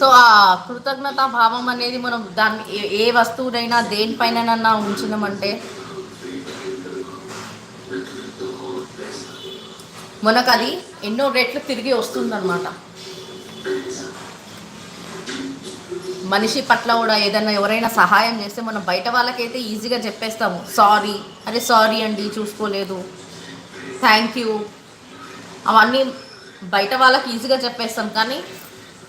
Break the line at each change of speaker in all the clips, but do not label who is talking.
So ఆ కృతజ్ఞతా భావం అనేది మనం దాన్ని ఏ- ఏ వస్తువునైనా దేనిపైన ఉంచినామంటే మనకు అది ఎన్నో రెట్లు తిరిగి వస్తుందన్నమాట. మనిషి పట్ల కూడా ఏదైనా ఎవరైనా సహాయం చేస్తే మనం బయట వాళ్ళకైతే ఈజీగా చెప్పేస్తాము సారీ. అరే సారీ అండి చూసుకోలేదు. Thank you. అవన్నీ బయట వాళ్ళకి ఈజీగా చెప్పేస్తాం కానీ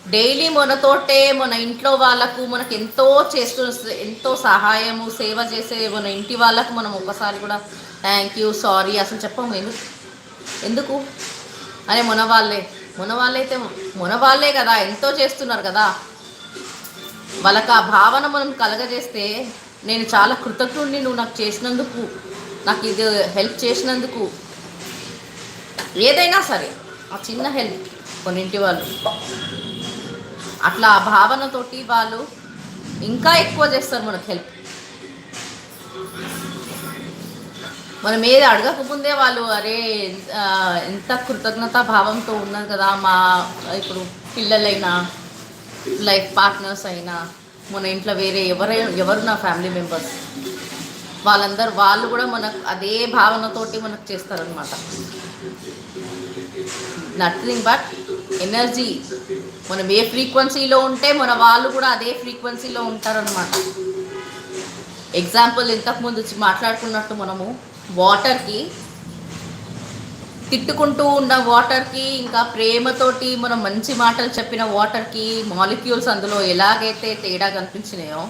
డైలీ మనతోటే మన ఇంట్లో వాళ్ళకు మనకు ఎంతో చేస్తూ ఎంతో సహాయము సేవ చేసే మన ఇంటి వాళ్ళకు మనం ఒకసారి కూడా థ్యాంక్ యూ సారీ అసలు చెప్పము. ఎందుకు? ఎందుకు? అరే మన వాళ్ళే. మన వాళ్ళైతే మన వాళ్ళే కదా ఎంతో చేస్తున్నారు కదా. వాళ్ళకి ఆ భావన మనం కలగజేస్తే నేను చాలా కృతజ్ఞుడిని నువ్వు నాకు చేసినందుకు నాకు ఇది హెల్ప్ చేసినందుకు. ఏదైనా సరే ఆ చిన్న హెల్ప్ కొన్నింటి వాళ్ళు. అట్లా ఆ భావనతోటి వాళ్ళు ఇంకా ఎక్కువ చేస్తారు మనకు హెల్ప్ మనం ఏది అడగకముందే వాళ్ళు అరే ఎంత కృతజ్ఞతా భావంతో ఉన్నది కదా మా ఇప్పుడు పిల్లలైనా లైఫ్ పార్ట్నర్స్ అయినా మన ఇంట్లో వేరే ఎవరైనా ఎవరు నా ఫ్యామిలీ మెంబర్స్? వాళ్ళందరూ వాళ్ళు కూడా మనకు అదే భావనతోటి మనకు చేస్తారనమాట నథింగ్ బట్ ఎనర్జీ మనం ఏ ఫ్రీక్వెన్సీలో ఉంటే మన వాళ్ళు కూడా అదే ఫ్రీక్వెన్సీలో ఉంటారనమాట ఎగ్జాంపుల్ ఇంతకుముందు వచ్చి మాట్లాడుకున్నట్టు మనము వాటర్కి తిట్టుకుంటూ ఉన్న వాటర్కి ఇంకా ప్రేమతోటి మనం మంచి మాటలు చెప్పిన వాటర్కి మాలిక్యూల్స్ అందులో ఎలాగైతే తేడా కనిపించినాయో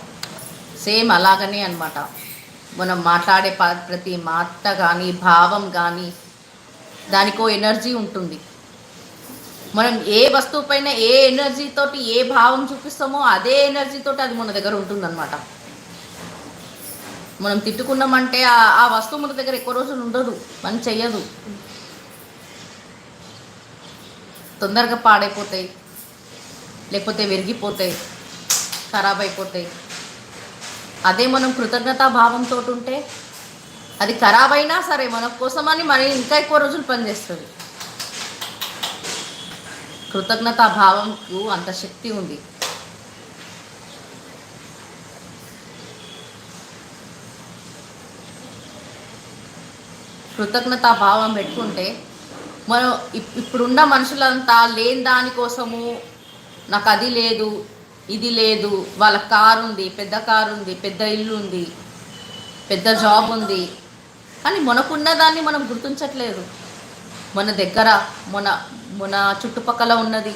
సేమ్ అలాగనే అనమాట మనం మాట్లాడే ప- ప్రతి మాట కానీ భావం కానీ దానికో ఎనర్జీ ఉంటుంది. మనం ఏ వస్తువు పైన ఏ ఎనర్జీతో ఏ భావం చూపిస్తామో అదే ఎనర్జీతో అది మన దగ్గర ఉంటుందన్నమాట. మనం తిట్టుకున్నామంటే ఆ వస్తువు మన దగ్గర ఎక్కువ రోజులు ఉండదు పని చెయ్యదు. తొందరగా పాడైపోతాయి లేకపోతే విరిగిపోతాయి ఖరాబ్ అయిపోతాయి. అదే మనం కృతజ్ఞతా భావంతో ఉంటే అది ఖరాబ్ అయినా సరే మన కోసమని మరి ఇంకా ఎక్కువ రోజులు పనిచేస్తుంది. కృతజ్ఞతా భావంకు అంత శక్తి ఉంది. కృతజ్ఞతా భావం పెట్టుకుంటే మనం ఇప్పుడున్న మనుషులంతా లేని దానికోసము నాకు అది లేదు ఇది లేదు వాళ్ళ కారు ఉంది పెద్ద కారు ఉంది పెద్ద ఇల్లు ఉంది పెద్ద జాబ్ ఉంది. కానీ మనకున్న దాన్ని మనం గుర్తించట్లేదు. మన దగ్గర మన మన చుట్టుపక్కల ఉన్నది.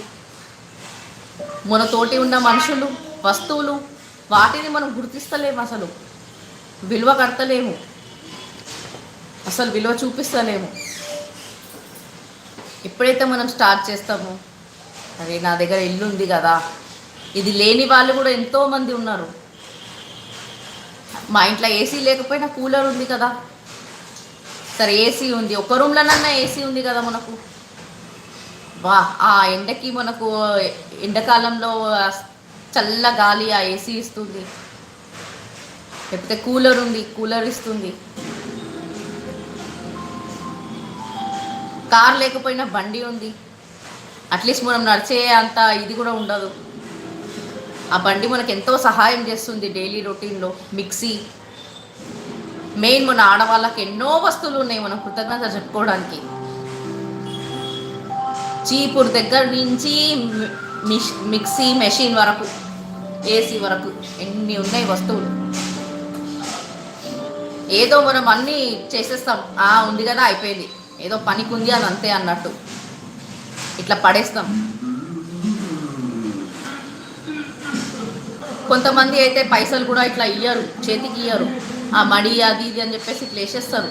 మన తోటి ఉన్న మనుషులు వస్తువులు వాటిని మనం గుర్తిస్తలేము అసలు. విలువ కడతలేము. అసలు విలువ చూపిస్తలేము. ఎప్పుడైతే మనం స్టార్ట్ చేస్తామో అరే నా దగ్గర ఇల్లు ఉంది కదా. ఇది లేని వాళ్ళు కూడా ఎంతోమంది ఉన్నారు. మా ఇంట్లో ఏసీ లేకపోయినా కూలర్ ఉంది కదా. సరే ఏసీ ఉంది. ఒక రూమ్లోనన్నా ఏసీ ఉంది కదా మనకు. వా ఆ ఎండకి మనకు ఎండాకాలంలో చల్ల గాలి ఆ ఏసీ ఇస్తుంది. లేకపోతే కూలర్ ఉంది కూలర్ ఇస్తుంది. కార్ లేకపోయినా బండి ఉంది. అట్లీస్ట్ మనం నడిచే అంత ఇది కూడా ఉండదు. ఆ బండి మనకు ఎంతో సహాయం చేస్తుంది డైలీ రొటీన్లో. మిక్సీ. మెయిన్ మన ఆడవాళ్ళకి ఎన్నో వస్తువులు ఉన్నాయి మనం కృతజ్ఞత చెప్పుకోవడానికి. చీపురు దగ్గర నుంచి మిక్సీ మెషిన్ వరకు ఏసీ వరకు ఎన్ని ఉన్నాయి వస్తువులు. ఏదో మనం అన్నీ చేసేస్తాం. ఆ ఉంది కదా అయిపోయింది. ఏదో పనికి ఉంది అని అంతే అన్నట్టు. ఇట్లా పడేస్తాం. కొంతమంది అయితే పైసలు కూడా ఇట్లా ఇయ్యరు చేతికి ఇయ్యరు. ఆ మడి అది ఇది అని చెప్పేసి ఇట్లా వేసేస్తారు.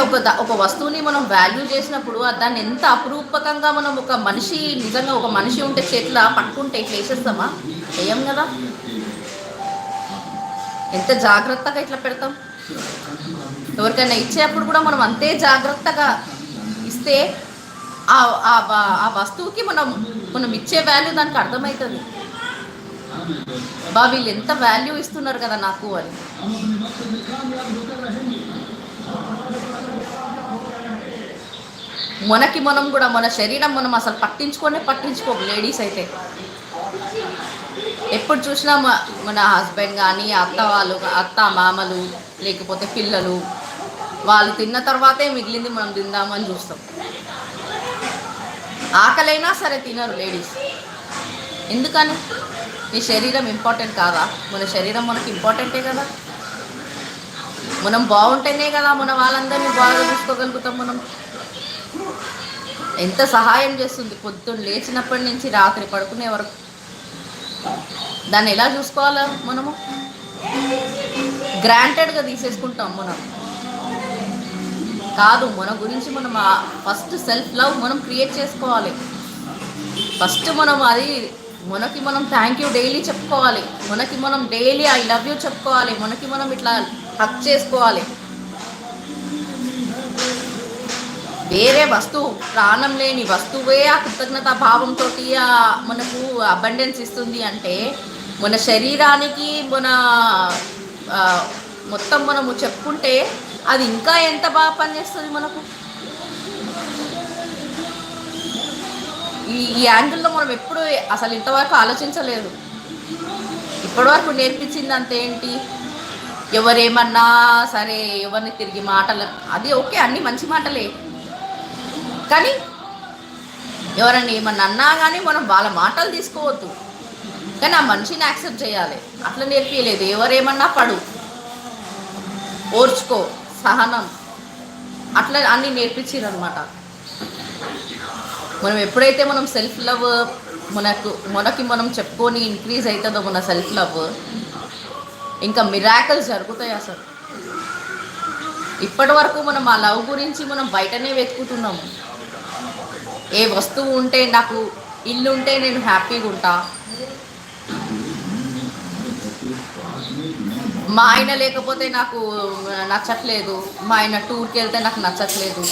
అంటే ఒక ఒక వస్తువుని మనం వాల్యూ చేసినప్పుడు దాన్ని ఎంత అపురూపకంగా మనం ఒక మనిషి నిజంగా ఒక మనిషి ఉంటే చేతిలో పట్టుకుంటే ఇట్లా వేసేస్తామా? వేయం కదా. ఎంత జాగ్రత్తగా ఇట్లా పెడతాం? ఎవరికైనా ఇచ్చేటప్పుడు కూడా మనం అంతే జాగ్రత్తగా ఇస్తే ఆ ఆ ఆ వస్తువుకి మనం మనం ఇచ్చే వాల్యూ దానికి అర్థమవుతుంది బా వీళ్ళు ఎంత వాల్యూ ఇస్తున్నారు కదా నాకు అని. మనకి మనం కూడా మన శరీరం మనం అసలు పట్టించుకొనే పట్టించుకోము. లేడీస్ అయితే ఎప్పుడు చూసినా మన హస్బెండ్ కానీ అత్త వాళ్ళు అత్త మామలు లేకపోతే పిల్లలు వాళ్ళు తిన్న తర్వాతే మిగిలింది మనం తిందామని చూస్తాం. ఆకలైనా సరే తినరు లేడీస్. ఎందుకని? మీ శరీరం ఇంపార్టెంట్ కాదా? మన శరీరం మనకి ఇంపార్టెంటే కదా? మనం బాగుంటేనే కదా మన వాళ్ళందరినీ బాగా చూసుకోగలుగుతాం మనం. ఎంత సహాయం చేస్తుంది? పొద్దున్న లేచినప్పటి నుంచి రాత్రి పడుకునే వరకు. దాన్ని ఎలా చూసుకోవాలా మనము? గ్రాంటెడ్గా తీసేసుకుంటాం మనం. కాదు మన గురించి మనం ఫస్ట్ సెల్ఫ్ లవ్ మనం క్రియేట్ చేసుకోవాలి. ఫస్ట్ మనం అది మనకి మనం థ్యాంక్ యూ డైలీ చెప్పుకోవాలి. మనకి మనం డైలీ ఐ లవ్ యూ చెప్పుకోవాలి. మనకి మనం ఇట్లా హక్ చేసుకోవాలి. వేరే వస్తువు ప్రాణం లేని వస్తువే ఆ కృతజ్ఞత భావంతో మనకు అబండెన్స్ ఇస్తుంది అంటే మన శరీరానికి మన మొత్తం మనము చెప్పుకుంటే అది ఇంకా ఎంత బాగా పనిచేస్తుంది మనకు? ఈ ఈ యాంగిల్లో మనం ఎప్పుడు అసలు ఇంతవరకు ఆలోచించలేదు. ఇప్పటివరకు నేర్పించింది అంతేంటి ఎవరేమన్నా సరే ఎవరిని తిరిగి మాటలు అది ఓకే అన్ని మంచి మాటలే. కానీ ఎవరైనా ఏమన్నా అన్నా కానీ మనం వాళ్ళ మాటలు తీసుకోవద్దు. కానీ ఆ మనిషిని యాక్సెప్ట్ చేయాలి. అట్లా నేర్పించలేదు ఎవరేమన్నా పడు. ఓర్చుకో. సహనం. అట్లా అన్నీ నేర్పించారు అనమాట మనం ఎప్పుడైతే మనం సెల్ఫ్ లవ్ మనకు మనకి మనం చెప్పుకొని ఇంక్రీజ్ అవుతుందో మన సెల్ఫ్ లవ్ ఇంకా మిరాకల్స్ జరుగుతాయి అసలు. ఇప్పటి వరకు మనం ఆ లవ్ గురించి మనం బయటనే వెతుకుతున్నాము ఏ వస్తువు ఉంటే నాకు ఇల్లు ఉంటే నేను హ్యాపీగా ఉంటా. మా ఆయన లేకపోతే నాకు నచ్చట్లేదు. మా ఆయన టూర్కి వెళ్తే నాకు నచ్చట్లేదు.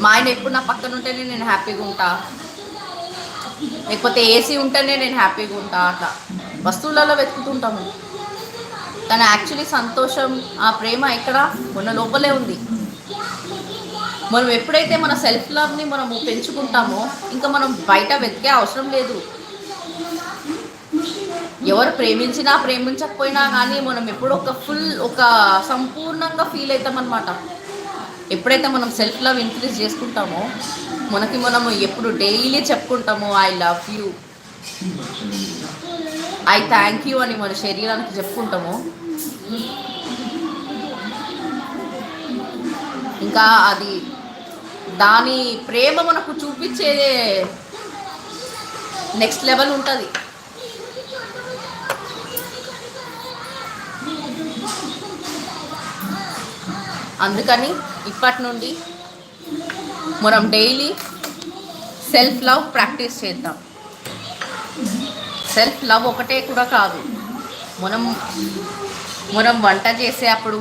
మా ఆయన ఎప్పుడు నా పక్కన ఉంటేనే నేను హ్యాపీగా ఉంటా. లేకపోతే ఏసీ ఉంటేనే నేను హ్యాపీగా ఉంటా అట్లా. వస్తువులలో వెతుకుతుంటాము. కానీ యాక్చువల్లీ సంతోషం ఆ ప్రేమ ఎక్కడ? మన లోపలే ఉంది. మనం ఎప్పుడైతే మన సెల్ఫ్ లవ్ని మనము పెంచుకుంటామో ఇంకా మనం బయట వెతికే అవసరం లేదు. ఎవరు ప్రేమించినా ప్రేమించకపోయినా కానీ మనం ఎప్పుడు ఒక ఫుల్ ఒక సంపూర్ణంగా ఫీల్ అవుతాం అనమాట ఎప్పుడైతే మనం సెల్ఫ్ లవ్ ఇంక్రీజ్ చేసుకుంటామో మనకి మనము ఎప్పుడు daily చెప్పుకుంటామో I love you I thank you అని మన శరీరానికి చెప్పుకుంటామో ఇంకా అది దాని ప్రేమ మనకు చూపించేదే నెక్స్ట్ లెవెల్ ఉంటుంది. అందుకని ఇప్పటి నుండి మనం డైలీ సెల్ఫ్ లవ్ ప్రాక్టీస్ చేద్దాం. సెల్ఫ్ లవ్ ఒకటే కూడా కాదు. మనం మనం వంట చేసేటప్పుడు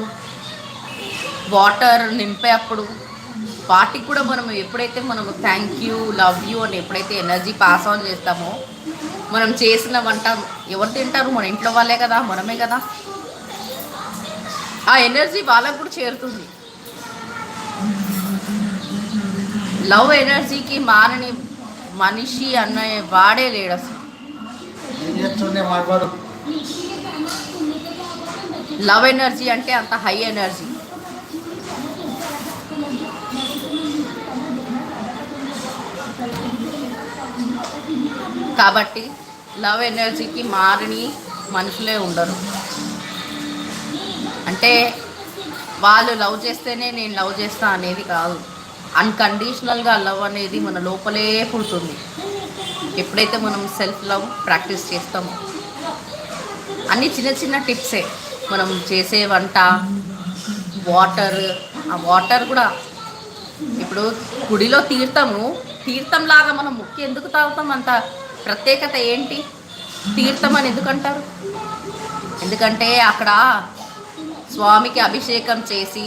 వాటర్ నింపే అప్పుడు వాటికి కూడా మనం ఎప్పుడైతే మనం థ్యాంక్ యూ లవ్ యూ అని ఎప్పుడైతే ఎనర్జీ పాస్ ఆన్ చేస్తామో మనం చేసిన వంట ఎవరు తింటారు? మన ఇంట్లో వాళ్ళే కదా మనమే కదా. ఆ ఎనర్జీ వాళ్ళకు కూడా చేరుతుంది. లవ్ ఎనర్జీకి మారని మనిషి అన్న వాడే లేడు అసలు. లవ్ ఎనర్జీ అంటే అంత హై ఎనర్జీ కాబట్టి లవ్ ఎనర్జీకి మారిని మనుషులే ఉండరు. అంటే వాళ్ళు లవ్ చేస్తేనే నేను లవ్ చేస్తా అనేది కాదు. అన్కండిషనల్గా లవ్ అనేది మన లోపలే పుడుతుంది. ఎప్పుడైతే మనం సెల్ఫ్ లవ్ ప్రాక్టీస్ చేస్తామో. అన్ని చిన్న చిన్న టిప్సే. మనం చేసే వంట వాటర్ ఆ వాటర్ కూడా ఇప్పుడు గుడిలో తీర్థము తీర్థంలాగా మనం ముక్కి ఎందుకు తాగుతాం అంత ప్రత్యేకత ఏంటి? తీర్థం అని ఎందుకంటారు? ఎందుకంటే అక్కడ స్వామికి అభిషేకం చేసి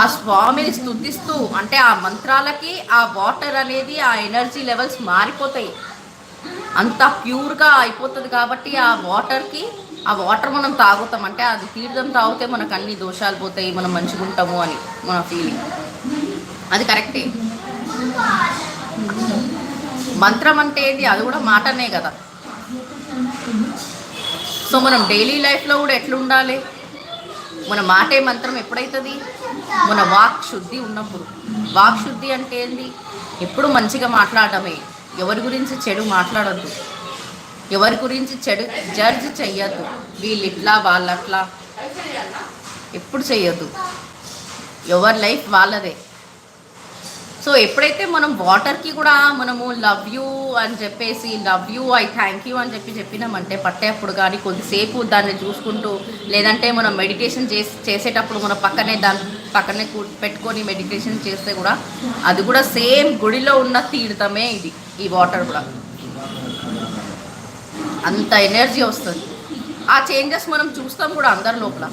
ఆ స్వామిని స్థుతిస్తూ అంటే ఆ మంత్రాలకి ఆ వాటర్ అనేది ఆ ఎనర్జీ లెవెల్స్ మారిపోతాయి. అంత ప్యూర్గా అయిపోతుంది కాబట్టి ఆ వాటర్కి ఆ వాటర్ మనం తాగుతాం. అంటే అది తీర్థం తాగితే మనకు అన్ని దోషాలు పోతాయి మనం మంచిగా ఉంటాము అని మన ఫీలింగ్ అది కరెక్టే. మంత్రం అంటే ఏంటి? అది కూడా మాటనే కదా. సో మనం డైలీ లైఫ్లో కూడా ఎట్లుండాలి మన మాటే మంత్రం ఎప్పుడైతుంది? మన వాక్ శుద్ధి ఉన్నప్పుడు. వాక్ శుద్ధి అంటే ఏంది? ఎప్పుడు మంచిగా మాట్లాడటమే ఎవరి గురించి చెడు మాట్లాడద్దు. ఎవరి గురించి చెడు జడ్జ్ చెయ్యద్దు. వీళ్ళు ఇట్లా వాళ్ళట్లా. ఎప్పుడు చెయ్యొద్దు. ఎవరి లైఫ్ వాళ్ళదే. సో ఎప్పుడైతే మనం వాటర్కి కూడా మనము లవ్ యూ అని చెప్పేసి love you I thank you అని చెప్పి చెప్పినామంటే పట్టేప్పుడు కానీ కొద్దిసేపు దాన్ని చూసుకుంటూ లేదంటే మనం మెడిటేషన్ చేసి చేసేటప్పుడు మన పక్కనే దాని పక్కనే పెట్టుకొని మెడిటేషన్ చేస్తే కూడా అది కూడా సేమ్ గుడిలో ఉన్న తీర్థమే ఇది ఈ వాటర్ కూడా. అంత ఎనర్జీ వస్తుంది. ఆ చేంజెస్ మనం చూస్తాం కూడా అందరి లోపల.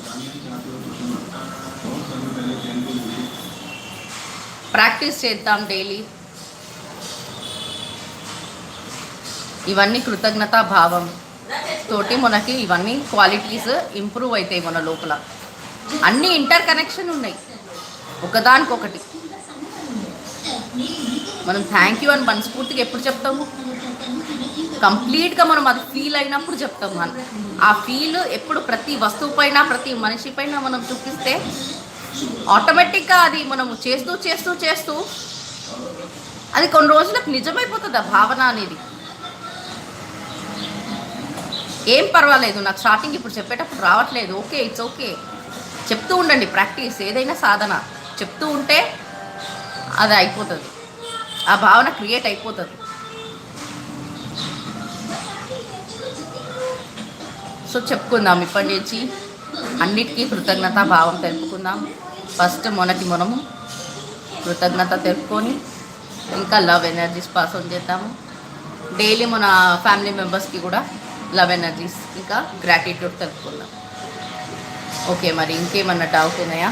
ప్రాక్టీస్ చేద్దాం డైలీ. ఇవన్నీ కృతజ్ఞతా భావం. తోటి మనకి ఇవన్నీ క్వాలిటీస్ ఇంప్రూవ్ అవుతాయి మన లోపల. అన్నీ ఇంటర్ కనెక్షన్ ఉన్నాయి. ఒకదానికొకటి. మనం థ్యాంక్ యూ అని మనస్ఫూర్తిగా ఎప్పుడు చెప్తాము? కంప్లీట్గా మనం అది ఫీల్ అయినప్పుడు చెప్తాం మనం. ఆ ఫీల్ ఎప్పుడు ప్రతి వస్తువు పైన ప్రతి మనిషి పైన మనం చూపిస్తే ఆటోమేటిక్గా అది మనము చేస్తూ చేస్తూ చేస్తూ అది కొన్ని రోజులకు నిజమైపోతుంది ఆ భావన అనేది. ఏం పర్వాలేదు నాకు స్టార్టింగ్ ఇప్పుడు చెప్పేటప్పుడు రావట్లేదు. ఓకే ఇట్స్ ఓకే చెప్తూ ఉండండి ప్రాక్టీస్ ఏదైనా సాధన. చెప్తూ ఉంటే అది అయిపోతుంది. ఆ భావన క్రియేట్ అయిపోతుంది. సో చెప్పుకుందాం ఇప్పటి నుంచి. అన్నిటికీ కృతజ్ఞత భావం తెలుపుకుందాం. ఫస్ట్ మొదటి మనము కృతజ్ఞత తెలుపుకొని ఇంకా లవ్ ఎనర్జీస్ పాస్ ఆన్ చేద్దాము. డైలీ మన ఫ్యామిలీ మెంబర్స్కి కూడా లవ్ ఎనర్జీస్ ఇంకా గ్రాటిట్యూడ్ తెలుపుకుందాం. ఓకే మరి ఇంకేమన్నా డౌట్ ఉన్నాయా?